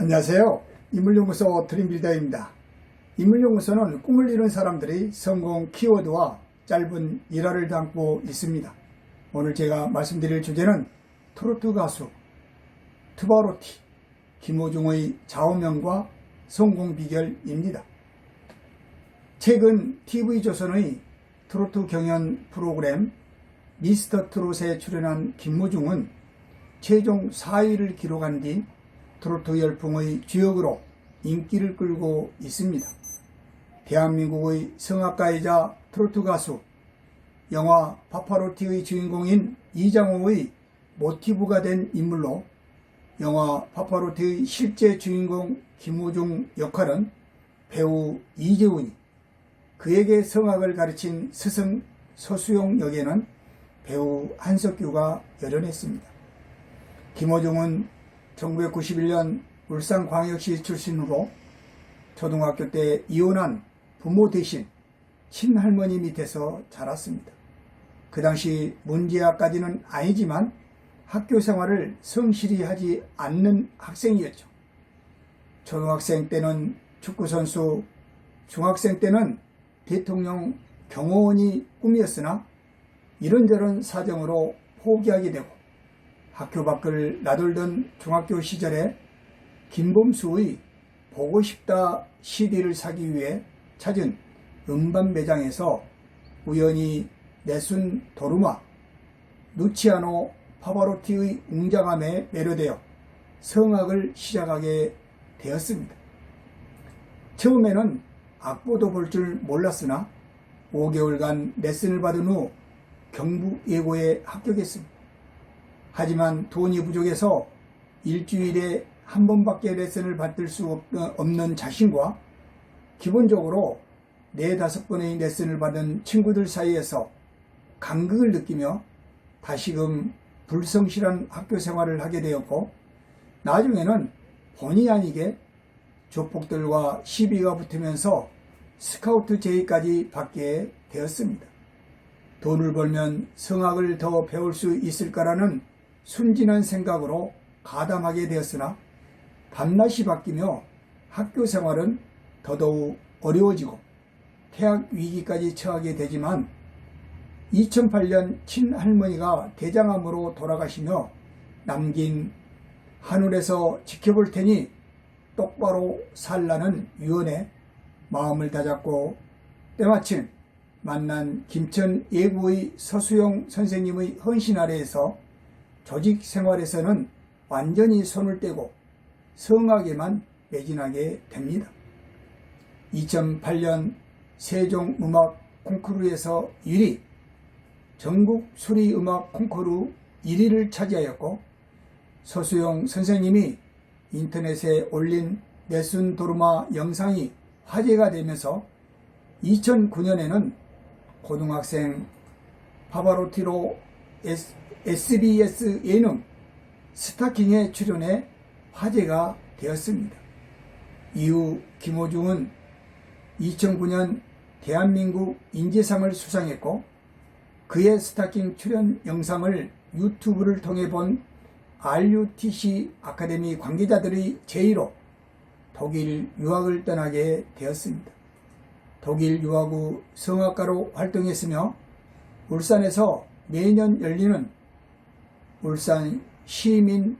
안녕하세요. 인물연구소 드림빌더입니다. 인물연구소는 꿈을 이룬 사람들의 성공 키워드와 짧은 일화를 담고 있습니다. 오늘 제가 말씀드릴 주제는 트로트 가수 트바로티 김호중의 좌우명과 성공 비결입니다. 최근 TV조선의 트로트 경연 프로그램 미스터 트롯에 출연한 김호중은 최종 4위를 기록한 뒤 트로트 열풍의 주역으로 인기를 끌고 있습니다. 대한민국의 성악가이자 트로트 가수, 영화 파파로티의 주인공인 이장호의 모티브가 된 인물로 영화 파파로티의 실제 주인공 김호중 역할은 배우 이재훈이 그에게 성악을 가르친 스승 서수용 역에는 배우 한석규가 열연했습니다. 김호중은 1991년 울산광역시 출신으로 초등학교 때 이혼한 부모 대신 친할머니 밑에서 자랐습니다. 그 당시 문제아까지는 아니지만 학교 생활을 성실히 하지 않는 학생이었죠. 초등학생 때는 축구선수, 중학생 때는 대통령 경호원이 꿈이었으나 이런저런 사정으로 포기하게 되고 학교 밖을 나돌던 중학교 시절에 김범수의 보고 싶다 CD를 사기 위해 찾은 음반 매장에서 우연히 내순 도르마, 누치아노 파바로티의 웅장함에 매료되어 성악을 시작하게 되었습니다. 처음에는 악보도 볼 줄 몰랐으나 5개월간 레슨을 받은 후 경부 예고에 합격했습니다. 하지만 돈이 부족해서 일주일에 한 번밖에 레슨을 받을 수 없는 자신과 기본적으로 네 다섯 번의 레슨을 받은 친구들 사이에서 간극을 느끼며 다시금 불성실한 학교 생활을 하게 되었고 나중에는 본의 아니게 조폭들과 시비가 붙으면서 스카우트 제의까지 받게 되었습니다. 돈을 벌면 성악을 더 배울 수 있을까라는 순진한 생각으로 가담하게 되었으나 밤낮이 바뀌며 학교 생활은 더더욱 어려워지고 퇴학 위기까지 처하게 되지만 2008년 친할머니가 대장암으로 돌아가시며 남긴 하늘에서 지켜볼 테니 똑바로 살라는 유언에 마음을 다잡고 때마침 만난 김천 예구의 서수영 선생님의 헌신 아래에서 조직 생활에서는 완전히 손을 떼고 성악에만 매진하게 됩니다. 2008년 세종음악 콩쿠르에서 1위, 전국 수리음악 콩쿠르 1위를 차지하였고 서수영 선생님이 인터넷에 올린 내순 도르마 영상이 화제가 되면서 2009년에는 고등학생 파바로티로 SBS 예능 스타킹에 출연해 화제가 되었습니다. 이후 김호중은 2009년 대한민국 인재상을 수상했고 그의 스타킹 출연 영상을 유튜브를 통해 본 RUTC 아카데미 관계자들의 제의로 독일 유학을 떠나게 되었습니다. 독일 유학 후 성악가로 활동했으며 울산에서 매년 열리는 울산 시민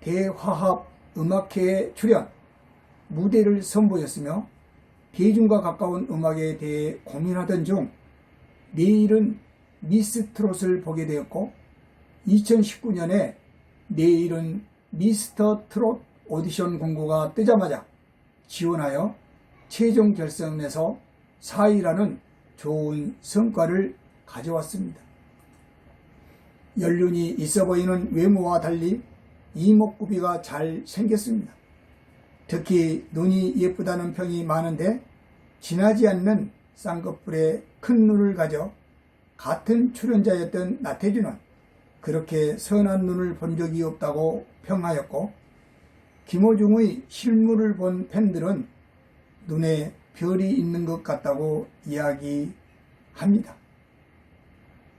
대화합 음악회에 출연, 무대를 선보였으며 대중과 가까운 음악에 대해 고민하던 중 내일은 미스 트롯을 보게 되었고 2019년에 내일은 미스터 트롯 오디션 공고가 뜨자마자 지원하여 최종 결선에서 4위라는 좋은 성과를 가져왔습니다. 연륜이 있어 보이는 외모와 달리 이목구비가 잘 생겼습니다. 특히 눈이 예쁘다는 평이 많은데 진하지 않는 쌍꺼풀에 큰 눈을 가져 같은 출연자였던 나태주는 그렇게 선한 눈을 본 적이 없다고 평하였고 김호중의 실물을 본 팬들은 눈에 별이 있는 것 같다고 이야기합니다.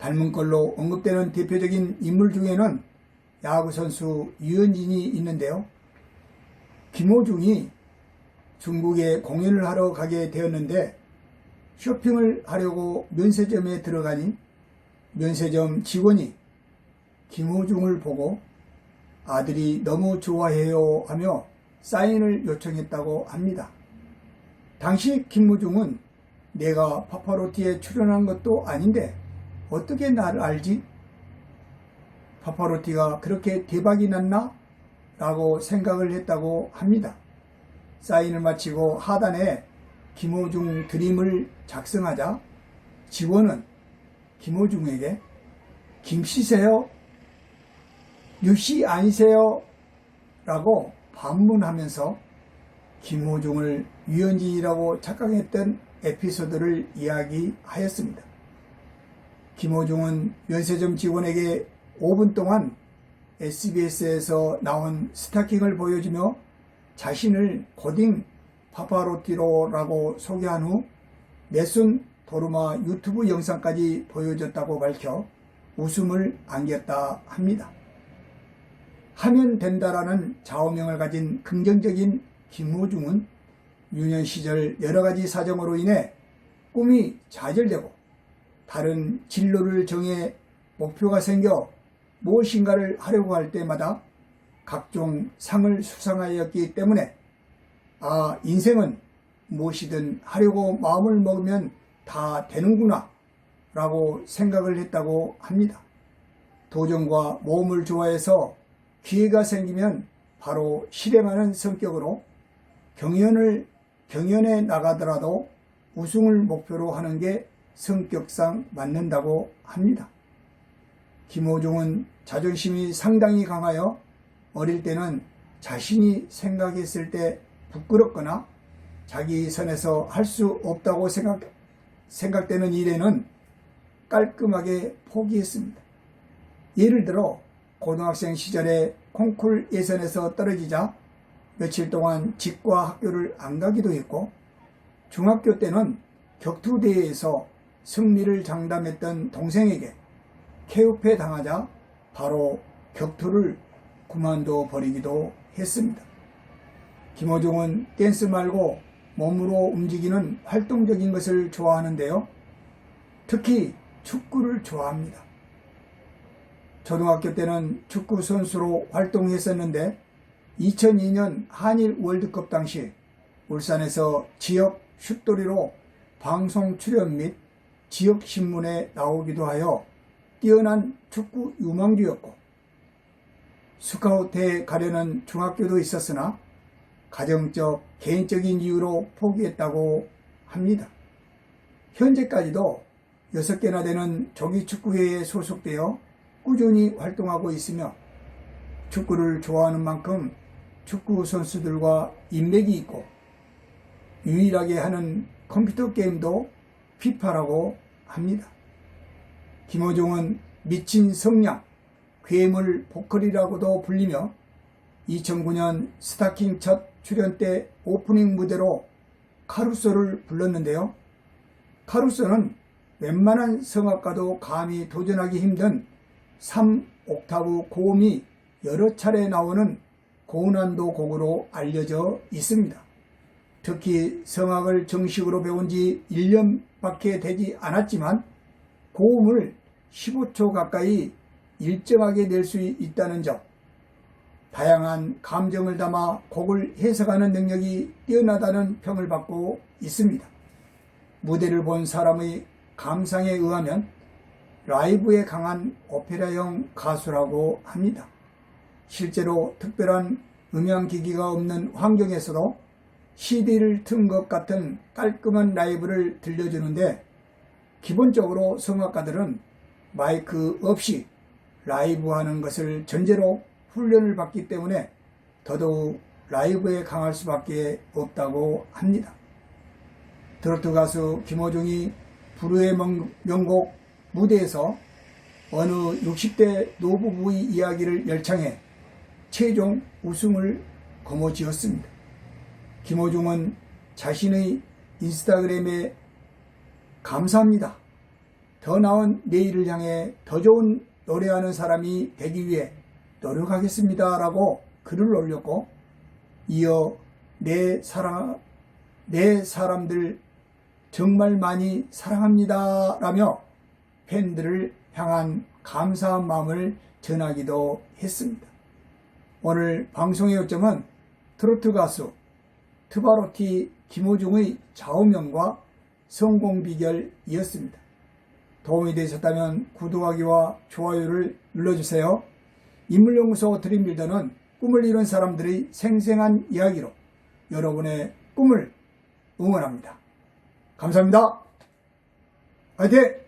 닮은 걸로 언급되는 대표적인 인물 중에는 야구선수 유현진이 있는데요. 김호중이 중국에 공연을 하러 가게 되었는데 쇼핑을 하려고 면세점에 들어가니 면세점 직원이 김호중을 보고 아들이 너무 좋아해요 하며 사인을 요청했다고 합니다. 당시 김호중은 내가 파파로티에 출연한 것도 아닌데 어떻게 나를 알지? 파파로티가 그렇게 대박이 났나? 라고 생각을 했다고 합니다. 사인을 마치고 하단에 김호중 드림을 작성하자 직원은 김호중에게 김씨세요? 유씨 아니세요? 라고 반문하면서 김호중을 유현진이라고 착각했던 에피소드를 이야기하였습니다. 김호중은 면세점 직원에게 5분 동안 SBS에서 나온 스타킹을 보여주며 자신을 고딩 파파로티로라고 소개한 후 내순 도르마 유튜브 영상까지 보여줬다고 밝혀 웃음을 안겼다 합니다. 하면 된다라는 좌우명을 가진 긍정적인 김호중은 유년 시절 여러 가지 사정으로 인해 꿈이 좌절되고 다른 진로를 정해 목표가 생겨 무엇인가를 하려고 할 때마다 각종 상을 수상하였기 때문에 아 인생은 무엇이든 하려고 마음을 먹으면 다 되는구나 라고 생각을 했다고 합니다. 도전과 모험을 좋아해서 기회가 생기면 바로 실행하는 성격으로 경연을 경연에 나가더라도 우승을 목표로 하는 게 성격상 맞는다고 합니다. 김호중은 자존심이 상당히 강하여 어릴 때는 자신이 생각했을 때 부끄럽거나 자기 선에서 할 수 없다고 생각, 생각되는 일에는 깔끔하게 포기했습니다. 예를 들어 고등학생 시절에 콩쿨 예선에서 떨어지자 며칠 동안 집과 학교를 안 가기도 했고 중학교 때는 격투대회에서 승리를 장담했던 동생에게 개업해 당하자 바로 격투를 그만둬 버리기도 했습니다. 김호중은 댄스 말고 몸으로 움직이는 활동적인 것을 좋아하는데요. 특히 축구를 좋아합니다. 초등학교 때는 축구 선수로 활동했었는데 2002년 한일 월드컵 당시 울산에서 지역 슛돌이로 방송 출연 및 지역 신문에 나오기도 하여 뛰어난 축구 유망주였고 스카우트에 가려는 중학교도 있었으나 가정적 개인적인 이유로 포기했다고 합니다. 현재까지도 6개나 되는 조기축구회에 소속되어 꾸준히 활동하고 있으며 축구를 좋아하는 만큼 축구 선수들과 인맥이 있고 유일하게 하는 컴퓨터 게임도 피파라고 합니다. 김호중은 미친 성냥, 괴물 보컬이라고도 불리며 2009년 스타킹 첫 출연 때 오프닝 무대로 카루소를 불렀는데요. 카루소는 웬만한 성악가도 감히 도전하기 힘든 3옥타브 고음이 여러 차례 나오는 고난도 곡으로 알려져 있습니다. 특히 성악을 정식으로 배운 지 1년밖에 되지 않았지만 고음을 15초 가까이 일정하게 낼 수 있다는 점, 다양한 감정을 담아 곡을 해석하는 능력이 뛰어나다는 평을 받고 있습니다. 무대를 본 사람의 감상에 의하면 라이브에 강한 오페라형 가수라고 합니다. 실제로 특별한 음향기기가 없는 환경에서도 CD를 튼 것 같은 깔끔한 라이브를 들려주는데 기본적으로 성악가들은 마이크 없이 라이브 하는 것을 전제로 훈련을 받기 때문에 더더욱 라이브에 강할 수밖에 없다고 합니다. 트로트 가수 김호중이 불후의 명곡 무대에서 어느 60대 노부부의 이야기를 열창해 최종 우승을 거머쥐었습니다. 김호중은 자신의 인스타그램에 감사합니다. 더 나은 내일을 향해 더 좋은 노래하는 사람이 되기 위해 노력하겠습니다. 라고 글을 올렸고 이어 내 사랑, 내 사람들 정말 많이 사랑합니다. 라며 팬들을 향한 감사한 마음을 전하기도 했습니다. 오늘 방송의 요점은 트로트 가수 트바로티 김호중의 좌우명과 성공 비결이었습니다. 도움이 되셨다면 구독하기와 좋아요를 눌러주세요. 인물연구소 드림빌더는 꿈을 이룬 사람들의 생생한 이야기로 여러분의 꿈을 응원합니다. 감사합니다. 화이팅!